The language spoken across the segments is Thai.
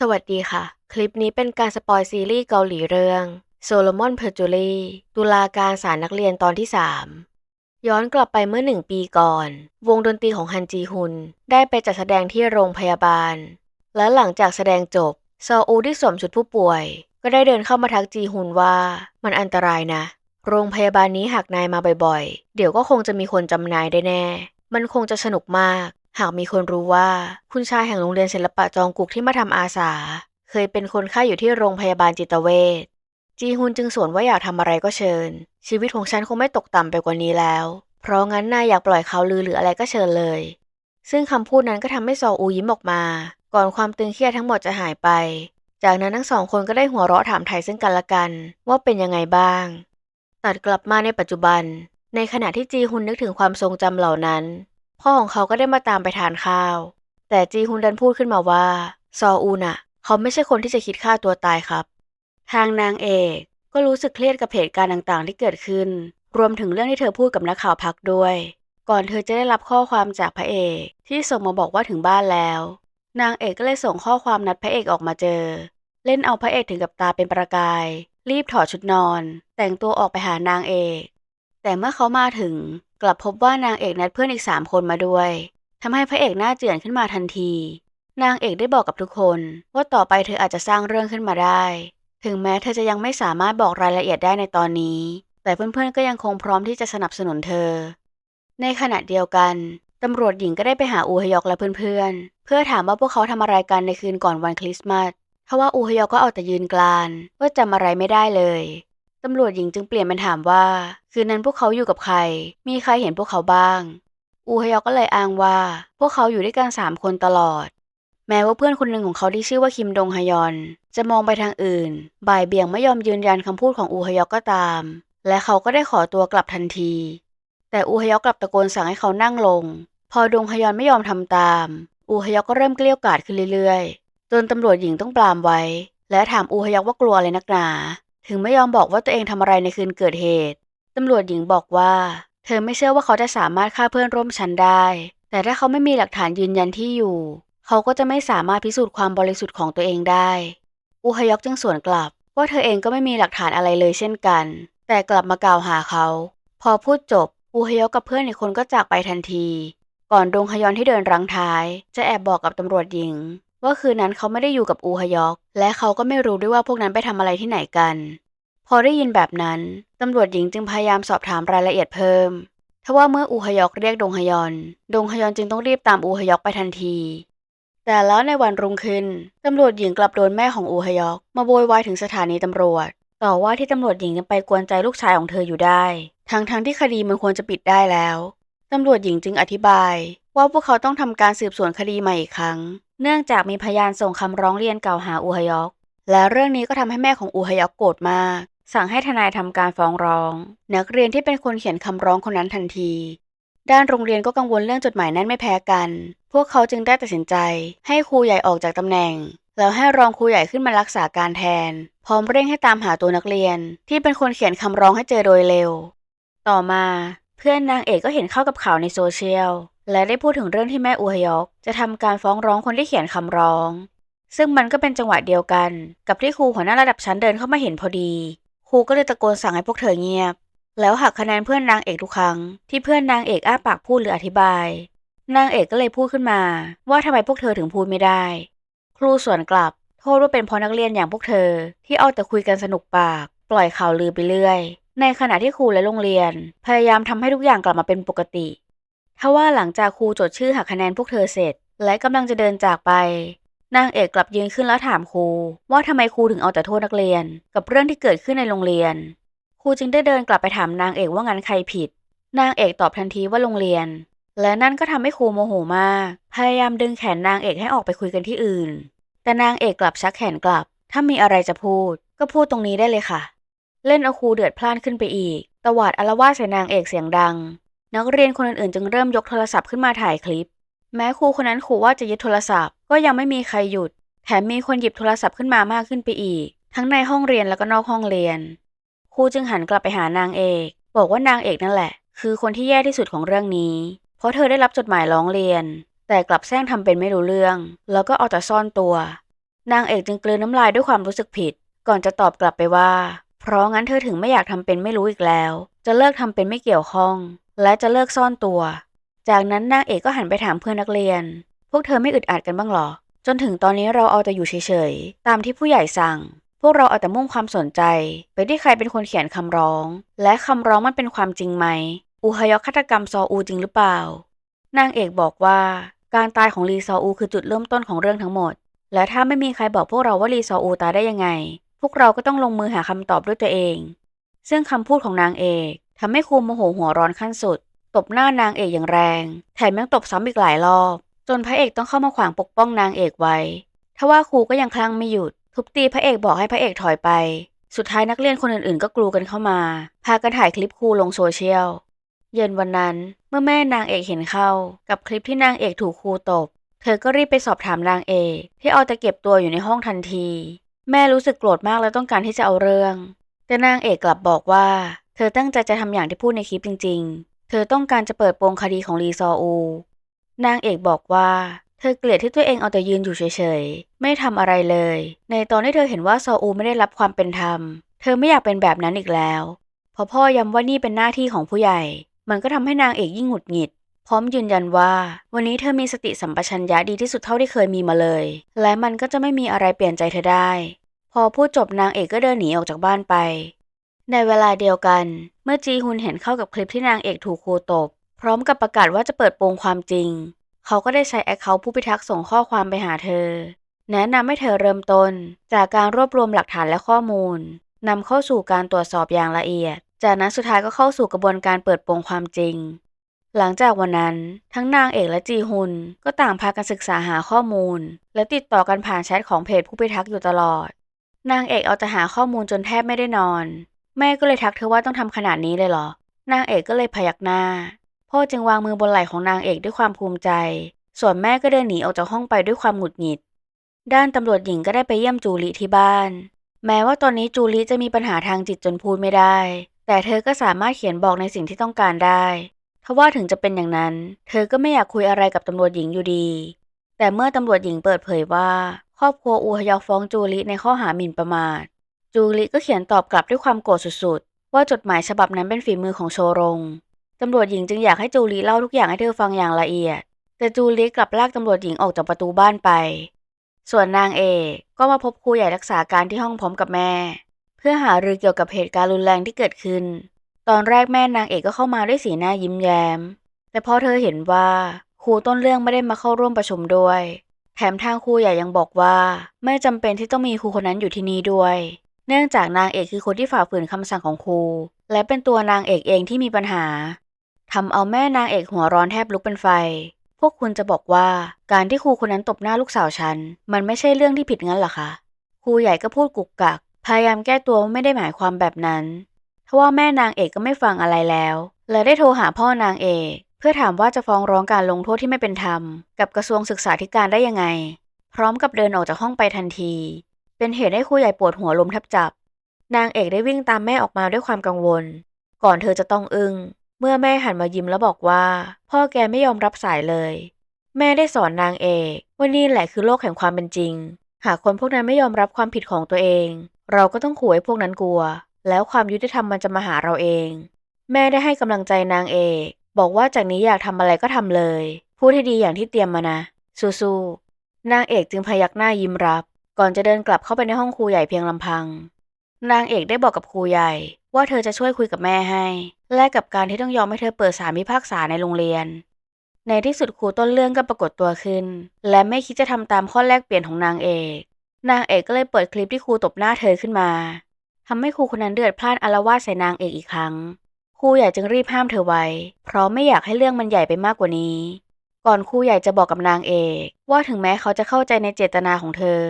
สวัสดีค่ะ คลิปนี้เป็นการสปอยซีรีส์เกาหลีเรื่อง Solomon p e r j u r y ตุลาการศาลนักเรียนตอนที่ 3 ย้อนกลับไปเมื่อหนึ่งปีก่อน วงดนตรีของฮันจีฮุน ได้ไปจัดแสดงที่โรงพยาบาล และหลังจากแสดงจบซออูที่สวมชุดผู้ป่วย ก็ได้เดินเข้ามาทักจีฮุนว่ามันอันตรายนะ โรงพยาบาลนี้หากนายมาบ่อยๆ เดี๋ยวก็คงจะมีคนจำนายได้แน่ มันคงจะสนุกมาก หากมีคนรู้ว่าคุณชายแห่งโรงเรียนศิลปะจองกุกที่มาทำอาสา เคยเป็นคนไข้อยู่ที่โรงพยาบาลจิตเวชจีฮุนจึงสวนว่าอยากทำอะไรก็เชิญ ชีวิตของฉันคงไม่ตกต่ำไปกว่านี้แล้ว เพราะงั้นนายอยากปล่อยข่าวลือหรืออะไรก็เชิญเลย ซึ่งคำพูดนั้นก็ทำให้ซออูยิ้มออกมา ก่อนความตึงเครียดทั้งหมดจะหายไป จากนั้นทั้งสองคนก็ได้หัวเราะถามไทยซึ่งกันและกันว่าเป็นยังไงบ้าง ตัดกลับมาในปัจจุบัน ในขณะที่จีฮุนนึกถึงความทรงจำเหล่านั้น พ่อของเขาก็ได้มาตามไปทานข้าว แต่จีฮุนดันพูดขึ้นมาว่า ซออูน่ะ เขาไม่ใช่คนที่จะคิดฆ่าตัวตายครับ ทางนางเอกก็รู้สึกเครียดกับเหตุการณ์ต่างๆ ที่เกิดขึ้น รวมถึงเรื่องที่เธอพูดกับนักข่าวพักด้วย ก่อนเธอจะได้รับข้อความจากพระเอก ที่ส่งมาบอกว่าถึงบ้านแล้ว นางเอกก็เลยส่งข้อความนัดพระเอกออกมาเจอ เล่นเอาพระเอกถึงกับตาเป็นประกาย รีบถอดชุดนอน แต่งตัวออกไปหานางเอก แต่เมื่อเขามาถึง กลับพบว่านางเอกนัดเพื่อนอีกสามคนมาด้วยทำให้พระเอกหน้าเจือนขึ้นมาทันที นางเอกได้บอกกับทุกคนว่าต่อไปเธออาจจะสร้างเรื่องขึ้นมาได้ ถึงแม้เธอจะยังไม่สามารถบอกรายละเอียดได้ในตอนนี้ แต่เพื่อนๆก็ยังคงพร้อมที่จะสนับสนุนเธอ ในขณะเดียวกันตำรวจหญิงก็ได้ไปหาอูฮยอกและเพื่อนๆ เพื่อถามว่าพวกเขาทำอะไรกันในคืนก่อนวันคริสต์มาสทว่าอูฮยอกก็เอาแต่ยืนกลานว่าจำอะไรไม่ได้เลย ตำรวจหญิงจึงเปลี่ยนเป็นถามว่า คืนนั้นพวกเขาอยู่กับใคร มีใครเห็นพวกเขาบ้าง อูฮยอกก็เลยอ้างว่า พวกเขาอยู่ด้วยกันสามคนตลอด แม้ว่าเพื่อนคนหนึ่งของเขาที่ชื่อว่าคิมดงฮยอน จะมองไปทางอื่น บ่ายเบี่ยงไม่ยอมยืนยันคำพูดของอูฮยอกก็ตาม และเขาก็ได้ขอตัวกลับทันที แต่อูฮยอกกลับตะโกนสั่งให้เขานั่งลง พอดงฮยอนไม่ยอมทำตาม อูฮยอกก็เริ่มเกลี้ยกล่อมขึ้นเรื่อยๆ จนตำรวจหญิงต้องปรามไว้ และถามอูฮยอกว่ากลัวอะไรนักหนา ถึงไม่ยอมบอกว่าตัวเองทำอะไรในคืนเกิดเหตุตำรวจหญิงบอกว่า เธอไม่เชื่อว่าเขาจะสามารถฆ่าเพื่อนร่วมชั้นได้ แต่ถ้าเขาไม่มีหลักฐานยืนยันที่อยู่ เขาก็จะไม่สามารถพิสูจน์ความบริสุทธิ์ของตัวเองได้อูฮยอกจึงสวนกลับ ว่าเธอเองก็ไม่มีหลักฐานอะไรเลยเช่นกัน แต่กลับมากล่าวหาเขา พอพูดจบอูฮยอกกับเพื่อนอีกคนก็จากไปทันที ก่อนดงฮยอนที่เดินรังท้าย จะแอบบอกกับตำรวจหญิง ว่าคืนนั้นเขาไม่ได้อยู่กับอูฮยอก และเขาก็ไม่รู้ด้วยว่าพวกนั้นไปทำอะไรที่ไหนกัน พอได้ยินแบบนั้นตำรวจหญิงจึงพยายามสอบถามรายละเอียดเพิ่มทว่าเมื่ออูฮยอกเรียกดงฮยอน ดงฮยอนจึงต้องรีบตามอูฮยอกไปทันที แต่แล้วในวันรุ่งขึ้นตำรวจหญิงกลับโดนแม่ของอูฮยอกมาโวยวายถึงสถานีตำรวจ ต่อว่าที่ตำรวจหญิงยังไปกวนใจลูกชายของเธออยู่ได้ ทั้งๆทที่คดีมันควรจะปิดได้แล้วตำรวจหญิงจึงอธิบาย ว่าพวกเขาต้องทำการสืบสวนคดีใหม่อีกครั้ง เนื่องจากมีพยานส่งคำร้องเรียนกล่าวหาอูฮยอก และเรื่องนี้ก็ทำให้แม่ของอูฮยอกโกรธมาก สั่งให้ทนายทำการฟ้องร้อง นักเรียนที่เป็นคนเขียนคำร้องคนนั้นทันที ด้านโรงเรียนก็กังวลเรื่องจดหมายนั้นไม่แพ้กัน พวกเขาจึงได้ตัดสินใจ ให้ครูใหญ่ออกจากตำแหน่ง แล้วให้รองครูใหญ่ขึ้นมารักษาการแทน พร้อมเร่งให้ตามหาตัวนักเรียน ที่เป็นคนเขียนคำร้องให้เจอโดยเร็ว ต่อมา เพื่อนนางเอกก็เห็นเข้ากับข่าวในโซเชียล และได้พูดถึงเรื่องที่แม่อูฮยอก จะทำการฟ้องร้องคนที่เขียนคำร้อง ซึ่งมันก็เป็นจังหวะเดียวกัน กับที่ครูหัวหน้าระดับชั้นเดินเข้ามาเห็นพอดี ครูก็เลยตะโกนสั่งให้พวกเธอเงียบ แล้วหักคะแนนเพื่อนนางเอกทุกครั้ง ที่เพื่อนนางเอกอ้าปากพูดหรืออธิบาย นางเอกก็เลยพูดขึ้นมา ว่าทำไมพวกเธอถึงพูดไม่ได้ ครูสวนกลับ โทษว่าเป็นเพราะนักเรียนอย่างพวกเธอ ที่เอาแต่คุยกันสนุกปาก ปล่อยข่าวลือไปเรื่อย ในขณะที่ครูและโรงเรียน พยายามทำให้ทุกอย่างกลับมาเป็นปกติ ทว่าหลังจากครูจดชื่อหักคะแนนพวกเธอเสร็จ และกำลังจะเดินจากไป นางเอกกลับยืนขึ้นแล้วถามครู ว่าทำไมครูถึงเอาแต่โทษนักเรียน กับเรื่องที่เกิดขึ้นในโรงเรียน ครูจึงได้เดินกลับไปถามนางเอกว่างั้นใครผิด นางเอกตอบทันทีว่าโรงเรียน และนั่นก็ทำให้ครูโมโหมาก พยายามดึงแขนนางเอกให้ออกไปคุยกันที่อื่น แต่นางเอกกลับชักแขนกลับ ถ้ามีอะไรจะพูด ก็พูดตรงนี้ได้เลยค่ะ เล่นเอาครูเดือดพล่านขึ้นไปอีก ตวาดอารวาสใส่นางเอกเสียงดัง นักเรียนคนอื่นๆ จึงเริ่มยกโทรศัพท์ขึ้นมาถ่ายคลิป แม้ครูคนนั้นขู่ว่าจะยึดโทรศัพท์ ก็ยังไม่มีใครหยุด แถมมีคนหยิบโทรศัพท์ขึ้นมามากขึ้นไปอีก ทั้งในห้องเรียนแล้วก็นอกห้องเรียน ครูจึงหันกลับไปหานางเอก บอกว่านางเอกนั่นแหละ คือคนที่แย่ที่สุดของเรื่องนี้ เพราะเธอได้รับจดหมายร้องเรียน แต่กลับแซงทำเป็นไม่รู้เรื่อง แล้วก็เอาแต่ซ่อนตัว นางเอกจึงกลืนน้ำลายด้วยความรู้สึกผิด ก่อนจะตอบกลับไปว่า เพราะงั้นเธอถึงไม่อยากทำเป็นไม่รู้อีกแล้ว จะเลิกทำเป็นไม่เกี่ยวข้อง และจะเลิกซ่อนตัว จากนั้นนางเอกก็หันไปถามเพื่อนนักเรียน พวกเธอไม่อึดอัดกันบ้างหรอ จนถึงตอนนี้เราเอาแต่อยู่เฉยๆ ตามที่ผู้ใหญ่สั่ง พวกเราเอาแต่มุ่งความสนใจ ไปที่ใครเป็นคนเขียนคำร้อง และคำร้องมันเป็นความจริงไหม อูฮยอกฆาตกรรมซออูจริงหรือเปล่า นางเอกบอกว่า การตายของลีซออูคือจุดเริ่มต้นของเรื่องทั้งหมด และถ้าไม่มีใครบอกพวกเราว่าลีซออูตายได้ยังไง พวกเราก็ต้องลงมือหาคำตอบด้วยตัวเอง ซึ่งคำพูดของนางเอก ทำให้ครูโมโหหัวร้อนขั้นสุด ตบหน้านางเอกอย่างแรง แถมยังตบซ้ำอีกหลายรอบ จนพระเอกต้องเข้ามาขวางปกป้องนางเอกไว้ทว่าครูก็ยังคลั่งไม่หยุด ทุบตีพระเอกบอกให้พระเอกถอยไป สุดท้ายนักเรียนคนอื่นๆ ก็กลูกันเข้ามา พากันถ่ายคลิปครูลงโซเชียล เย็นวันนั้นเมื่อแม่นางเอกเห็นเข้า กับคลิปที่นางเอกถูกครูตบ เธอก็รีบไปสอบถามนางเอกที่เอาแต่เก็บตัวอยู่ในห้องทันที แม่รู้สึกโกรธมากและต้องการที่จะเอาเรื่อง แต่นางเอกกลับบอกว่า เธอตั้งใจจะทำอย่างที่พูดในคลิปจริง ๆ เธอต้องการจะเปิดโปงคดีของลีซออู นางเอกบอกว่า เธอเกลียดที่ตัวเองเอาแต่ยืนอยู่เฉยๆ ไม่ทำอะไรเลย ในตอนที่เธอเห็นว่าซออูไม่ได้รับความเป็นธรรม เธอไม่อยากเป็นแบบนั้นอีกแล้ว พอพ่อย้ำว่านี่เป็นหน้าที่ของผู้ใหญ่ มันก็ทำให้นางเอกยิ่งหงุดหงิด พร้อมยืนยันว่า วันนี้เธอมีสติสัมปชัญญะดีที่สุดเท่าที่เคยมีมาเลย และมันก็จะไม่มีอะไรเปลี่ยนใจเธอได้ พอพูดจบนางเอกก็เดินหนีออกจากบ้านไป ในเวลาเดียวกัน เมื่อจีฮุนเห็นเข้ากับคลิปที่นางเอกถูกครูตบ พร้อมกับประกาศว่าจะเปิดโปงความจริง เขาก็ได้ใช้แอคเคาท์ผู้พิทักษ์ส่งข้อความไปหาเธอ แนะนำให้เธอเริ่มต้น จากการรวบรวมหลักฐานและข้อมูลนำเข้าสู่การตรวจสอบอย่างละเอียด จากนั้นสุดท้ายก็เข้าสู่กระบวนการเปิดโปงความจริง หลังจากวันนั้น ทั้งนางเอกและจีฮุนก็ต่างพากันศึกษาหาข้อมูล และติดต่อกันผ่านแชทของเพจผู้พิทักษ์อยู่ตลอด นางเอกเอาแต่หาข้อมูลจนแทบไม่ได้นอน แม่ก็เลยทักเธอว่าต้องทำขนาดนี้เลยเหรอ นางเอกก็เลยพยักหน้า พ่อจึงวางมือบนไหล่ของนางเอกด้วยความภูมิใจ ส่วนแม่ก็เดินหนีออกจากห้องไปด้วยความหงุดหงิด ด้านตำรวจหญิงก็ได้ไปเยี่ยมจูลิที่บ้าน แม้ว่าตอนนี้จูลิจะมีปัญหาทางจิตจนพูดไม่ได้ แต่เธอก็สามารถเขียนบอกในสิ่งที่ต้องการได้ทว่าถึงจะเป็นอย่างนั้น เธอก็ไม่อยากคุยอะไรกับตำรวจหญิงอยู่ดี แต่เมื่อตำรวจหญิงเปิดเผยว่า ครอบครัวอูฮยอกฟ้องจูลิในข้อหาหมิ่นประมาท จูลิก็เขียนตอบกลับด้วยความโกรธสุดๆ ว่าจดหมายฉบับนั้นเป็นฝีมือของโชรง ตำรวจหญิงจึงอยากให้จูลิเล่าทุกอย่างให้เธอฟังอย่างละเอียด แต่จูลิกลับลากตำรวจหญิงออกจากประตูบ้านไป ส่วนนางเอกก็มาพบครูใหญ่รักษาการที่ห้องพร้อมกับแม่ เพื่อหารือเกี่ยวกับเหตุการณ์รุนแรงที่เกิดขึ้น ตอนแรกแม่นางเอกก็เข้ามาด้วยสีหน้ายิ้มแย้ม แต่พอเธอเห็นว่าครูต้นเรื่องไม่ได้มาเข้าร่วมประชุมด้วยแถมทางครูใหญ่ยังบอกว่า ไม่จำเป็นที่ต้องมีครูคนนั้นอยู่ที่นี่ด้วย เนื่องจากนางเอกคือคนที่ฝ่าฝืนคำสั่งของครู และเป็นตัวนางเอกเองที่มีปัญหาทำเอาแม่นางเอกหัวร้อนแทบลุกเป็นไฟ พวกคุณจะบอกว่าการที่ครูคนนั้นตบหน้าลูกสาวฉัน มันไม่ใช่เรื่องที่ผิดงั้นหรอคะ ครูใหญ่ก็พูดกุกกัก พยายามแก้ตัวว่าไม่ได้หมายความแบบนั้นทว่าแม่นางเอกก็ไม่ฟังอะไรแล้ว และได้โทรหาพ่อนางเอก เพื่อถามว่าจะฟ้องร้องการลงโทษที่ไม่เป็นธรรม กับกระทรวงศึกษาธิการได้ยังไง พร้อมกับเดินออกจากห้องไปทันที เป็นเหตุให้ครูใหญ่ปวดหัวลมแทบจับ นางเอกได้วิ่งตามแม่ออกมาด้วยความกังวล ก่อนเธอจะต้องอึง้งเมื่อแม่หันมายิ้มแล้วบอกว่า พ่อแกไม่ยอมรับสายเลย แม่ได้สอนนางเอกว่านี่แหละคือโลกแห่งความเป็นจริง หากคนพวกนั้นไม่ยอมรับความผิดของตัวเอง เราก็ต้องขู่ให้พวกนั้นกลัว แล้วความยุติธรรมมันจะมาหาเราเอง แม่ได้ให้กำลังใจนางเอกบอกว่าจากนี้อยากทำอะไรก็ทำเลย พูดให้ดีอย่างที่เตรียมมานะสู้ๆนางเอกจึงพยักหน้ายิ้มรับ ก่อนจะเดินกลับเข้าไปในห้องครูใหญ่เพียงลำพัง นางเอกได้บอกกับครูใหญ่ ว่าเธอจะช่วยคุยกับแม่ให้ แลกกับการที่ต้องยอมให้เธอเปิดสารพิพากษาในโรงเรียน ในที่สุดครูต้นเรื่องก็ปรากฏตัวขึ้น และไม่คิดจะทำตามข้อแลกเปลี่ยนของนางเอก นางเอกก็เลยเปิดคลิปที่ครูตบหน้าเธอขึ้นมาทำให้ครูคนนั้นเดือดพล่านอารวาสใส่นางเอกอีกครั้ง ครูใหญ่จึงรีบห้ามเธอไว้ เพราะไม่อยากให้เรื่องมันใหญ่ไปมากกว่านี้ก่อนครูใหญ่จะบอกกับนางเอก ว่าถึงแม้เขาจะเข้าใจในเจตนาของเธอ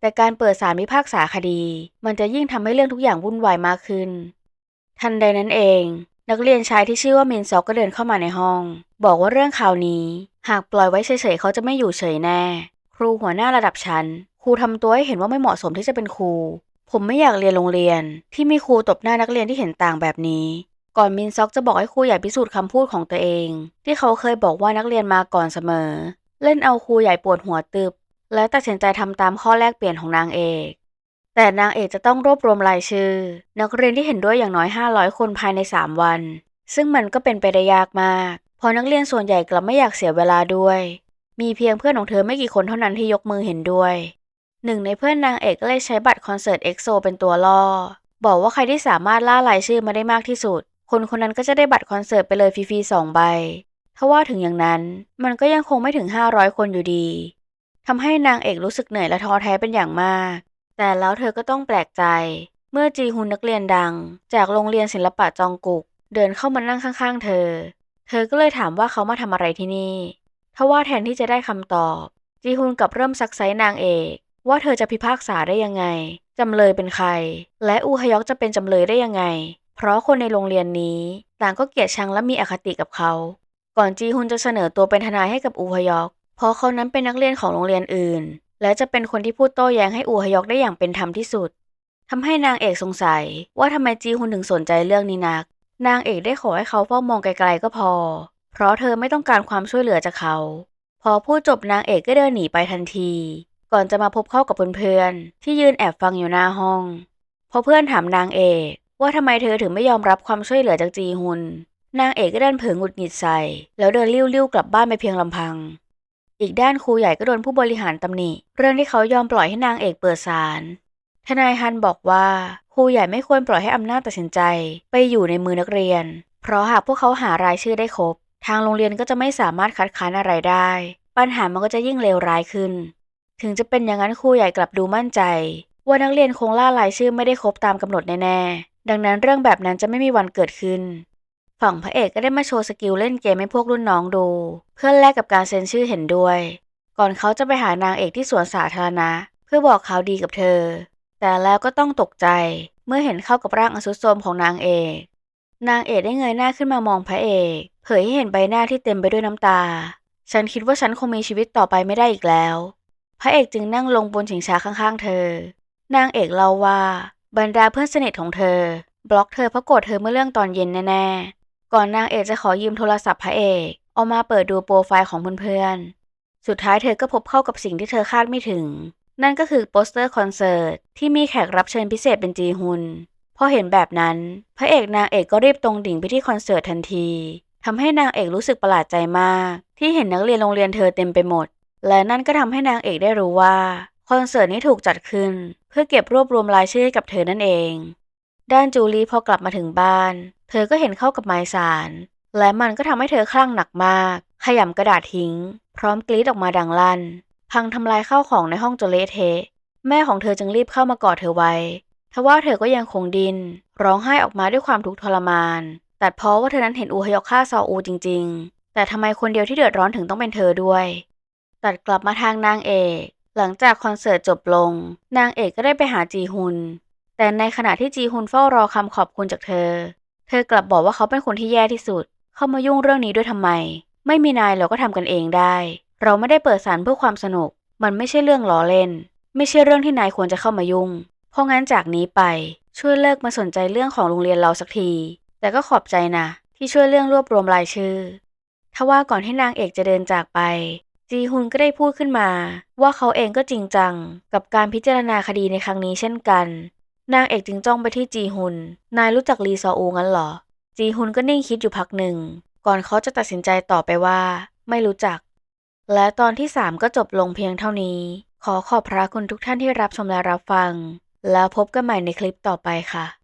แต่การเปิดสารพิพากษาคดี มันจะยิ่งทำให้เรื่องทุกอย่างวุ่นวายมากขึ้น ทันใดนั้นเอง นักเรียนชายที่ชื่อว่ามินซอกก็เดินเข้ามาในห้อง บอกว่าเรื่องข่าวนี้ หากปล่อยไว้เฉยๆเขาจะไม่อยู่เฉยแน่ ครูหัวหน้าระดับชั้นครูทำตัวให้เห็นว่าไม่เหมาะสมที่จะเป็นครู ผมไม่อยากเรียนโรงเรียน ที่มีครูตบหน้านักเรียนที่เห็นต่างแบบนี้ ก่อนมินซอกจะบอกให้ครูใหญ่พิสูจน์คำพูดของตัวเอง ที่เขาเคยบอกว่านักเรียนมาก่อนเสมอ เล่นเอาครูใหญ่ปวดหัวตึบ และตัดสินใจทำตามข้อแลกเปลี่ยนของนางเอก แต่นางเอกจะต้องรวบรวมรายชื่อ นักเรียนที่เห็นด้วยอย่างน้อย 500 คนภายใน 3 วัน ซึ่งมันก็เป็นไปได้ยากมาก เพราะนักเรียนส่วนใหญ่กลับไม่อยากเสียเวลาด้วย มีเพียงเพื่อนของเธอไม่กี่คนเท่านั้นที่ยกมือเห็นด้วยหนึ่งในเพื่อนนางเอกก็เลยใช้บัตรคอนเสิร์ตเอ็กโซเป็นตัวล่อ บอกว่าใครที่สามารถล่ารายชื่อมาได้มากที่สุด คนคนนั้นก็จะได้บัตรคอนเสิร์ตไปเลยฟรีๆสองใบถ้าว่าถึงอย่างนั้นมันก็ยังคงไม่ถึง 500 คนอยู่ดี ทำให้นางเอกรู้สึกเหนื่อยและท้อแท้เป็นอย่างมาก แต่แล้วเธอก็ต้องแปลกใจ เมื่อจีฮุนนักเรียนดัง จากโรงเรียนศิลปะจองกุก เดินเข้ามานั่งข้างๆ เธอ เธอก็เลยถามว่าเขามาทำอะไรที่นี่ทว่าแทนที่จะได้คำตอบ จีฮุนกลับเริ่มซักไซนางเอก ว่าเธอจะพิพากษาได้ยังไงจำเลยเป็นใคร และอูฮยอกจะเป็นจำเลยได้ยังไง เพราะคนในโรงเรียนนี้ต่างก็เกลียดชังและมีอคติกับเขา ก่อนจีฮุนจะเสนอตัวเป็นทนายให้กับอูฮยอก เพราะเขานั้นเป็นนักเรียนของโรงเรียนอื่น และจะเป็นคนที่พูดโต้แย้งให้อูฮยอกได้อย่างเป็นธรรมที่สุดทำให้นางเอกสงสัย ว่าทำไมจีฮุนถึงสนใจเรื่องนี้นัก นางเอกได้ขอให้เขาเฝ้ามองไกลๆก็พอ เพราะเธอไม่ต้องการความช่วยเหลือจากเขา พอพูดจบนางเอกก็เดินหนีไปทันที ก่อนจะมาพบเข้ากับเพื่อนๆที่ยืนแอบฟังอยู่หน้าห้องพอเพื่อนถามนางเอกว่าทำไมเธอถึงไม่ยอมรับความช่วยเหลือจากจีฮุน นางเอกก็เดินเผลอหงุดหงิดใส่ แล้วเดินเลิ้ยวๆกลับบ้านไปเพียงลำพัง อีกด้านครูใหญ่ก็โดนผู้บริหารตำหนิ เรื่องที่เขายอมปล่อยให้นางเอกเปิดศาลทนายฮันบอกว่าครูใหญ่ไม่ควรปล่อยให้อำนาจตัดสินใจ ไปอยู่ในมือนักเรียน เพราะหากพวกเขาหารายชื่อได้ครบ ทางโรงเรียนก็จะไม่สามารถคัดค้านอะไรได้ ปัญหามันก็จะยิ่งเลวร้ายขึ้น ถึงจะเป็นอย่างนั้นครูใหญ่กลับดูมั่นใจ ว่านักเรียนคงล่ารายชื่อไม่ได้ครบตามกำหนดแน่ๆดังนั้นเรื่องแบบนั้นจะไม่มีวันเกิดขึ้น ฝั่งพระเอกก็ได้มาโชว์สกิลเล่นเกมให้พวกรุ่นน้องดู เพื่อแลกกับการเซ็นชื่อเห็นด้วย ก่อนเขาจะไปหานางเอกที่สวนสาธารณะ เพื่อบอกข่าวดีกับเธอ แต่แล้วก็ต้องตกใจเมื่อเห็นเข้ากับร่างอสุโทมของนางเอกนางเอกได้เงยหน้าขึ้นมามองพระเอก เผยให้เห็นใบหน้าที่เต็มไปด้วยน้ำตา ฉันคิดว่าฉันคงมีชีวิตต่อไปไม่ได้อีกแล้ว พระเอกจึงนั่งลงบนชิงช้าข้างๆ เธอ นางเอกเล่าว่า บรรดาเพื่อนสนิทของเธอ บล็อกเธอเพราะโกรธเธอเมื่อเรื่องตอนเย็นแน่ๆ ก่อนนางเอกจะขอยืมโทรศัพท์พระเอกเอามาเปิดดูโปรไฟล์ของเพื่อนๆ สุดท้ายเธอก็พบเข้ากับสิ่งที่เธอคาดไม่ถึง นั่นก็คือโปสเตอร์คอนเสิร์ตที่มีแขกรับเชิญพิเศษเป็นจีฮุนพอเห็นแบบนั้น พระเอกนางเอกก็รีบตรงดิ่งไปที่คอนเสิร์ตทันทีทำให้นางเอกรู้สึกประหลาดใจมาก ที่เห็นนักเรียนโรงเรียนเธอเต็มไปหมด และนั่นก็ทำให้นางเอกได้รู้ว่าคอนเสิร์ตนี้ถูกจัดขึ้น เพื่อเก็บรวบรวมรายชื่อให้กับเธอนั่นเอง ด้านจูลี่พอกลับมาถึงบ้าน เธอก็เห็นเข้ากับไมสาร และมันก็ทำให้เธอคลั่งหนักมาก ขยำกระดาษทิ้ง พร้อมกรีดออกมาดังลั่น พังทำลายข้าวของในห้องจนเละเทะแม่ของเธอจึงรีบเข้ามากอดเธอไว้ทว่าเธอก็ยังคงดิน ร้องไห้ออกมาด้วยความทุกข์ทรมานตัดเพราะว่าเธอนั้นเห็นอูฮยอกฆ่าซออูจริง ๆ แต่ทำไมคนเดียวที่เดือดร้อนถึงต้องเป็นเธอด้วย ตัดกลับมาทางนางเอก หลังจากคอนเสิร์ตจบลง นางเอกก็ได้ไปหาจีฮุน แต่ในขณะที่จีฮุนเฝ้ารอคำขอบคุณจากเธอ เธอกลับบอกว่าเขาเป็นคนที่แย่ที่สุด เข้ามายุ่งเรื่องนี้ด้วยทำไม ไม่มีนายเราก็ทำกันเองได้ เราไม่ได้เปิดสารเพื่อความสนุก มันไม่ใช่เรื่องล้อเล่น ไม่ใช่เรื่องที่นายควรจะเข้ามายุ่ง เพราะงั้นจากนี้ไปช่วยเลิกมาสนใจเรื่องของโรงเรียนเราสักที แต่ก็ขอบใจนะ ที่ช่วยเรื่องรวบรวมรายชื่อทว่าก่อนที่นางเอกจะเดินจากไป จีฮุนก็ได้พูดขึ้นมา ว่าเขาเองก็จริงจัง กับการพิจารณาคดีในครั้งนี้เช่นกัน นางเอกจึงจ้องไปที่จีฮุน นายรู้จักลีซออูงั้นเหรอ จีฮุนก็นิ่งคิดอยู่พักหนึ่ง ก่อนเขาจะตัดสินใจต่อไปว่า ไม่รู้จัก และตอนที่ 3 ก็จบลงเพียงเท่านี้ ขอขอบพระคุณทุกท่านที่รับชมและรับฟัง แล้วพบกันใหม่ในคลิปต่อไปค่ะ